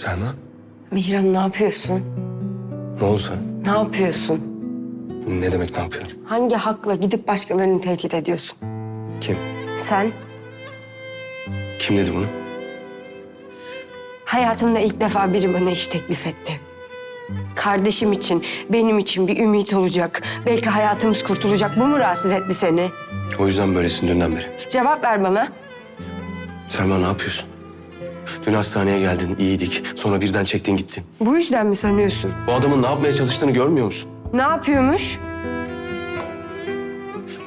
Selma Mihran ne yapıyorsun? ne oldu sana? Ne yapıyorsun? Ne demek ne yapıyorum? Hangi hakla gidip başkalarını tehdit ediyorsun? Kim? Sen Kim dedi bunu? hayatımda ilk defa biri bana iş teklif etti. Kardeşim için, benim için bir ümit olacak. Belki hayatımız kurtulacak. Bu mu rahatsız etti seni? O yüzden böylesin dünden beri. Cevap ver bana. Selma ne yapıyorsun? Dün hastaneye geldin, iyiydik. Sonra birden çektin gittin. Bu yüzden mi sanıyorsun? Bu adamın ne yapmaya çalıştığını görmüyor musun? Ne yapıyormuş?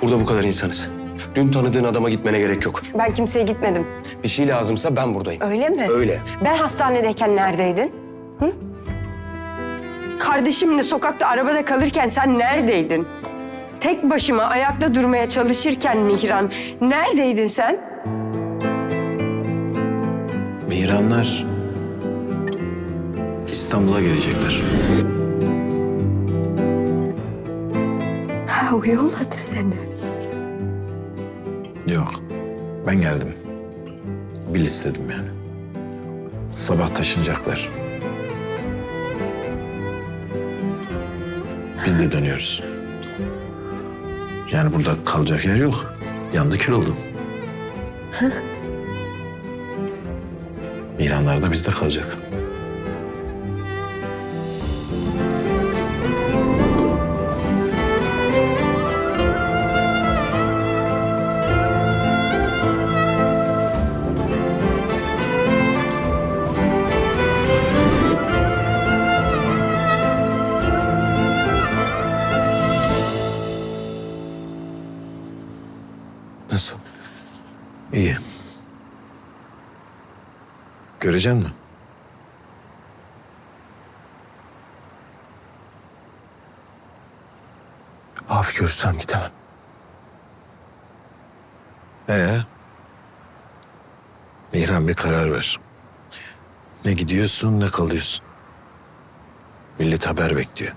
Burada bu kadar insanız. Dün tanıdığın adama gitmene gerek yok. Ben kimseye gitmedim. Bir şey lazımsa ben buradayım. Öyle mi? Öyle. Ben hastanedeyken neredeydin? Hı? Kardeşimle sokakta arabada kalırken sen neredeydin? Tek başıma ayakta durmaya çalışırken Mihran, neredeydin sen? Mihranlar İstanbul'a gelecekler. Ha, o yolladı seni. Yok, ben geldim. Bil istedim yani. Sabah taşınacaklar. Biz de dönüyoruz. Yani burada kalacak yer yok. Yandı kül oldu. Mihranlar da bizde kalacak. Nasıl? İyi. Göreceksin mi? Abi görürsem gidemem. Ee? Mihran bir karar ver. Ne gidiyorsun ne kalıyorsun. Millet haber bekliyor.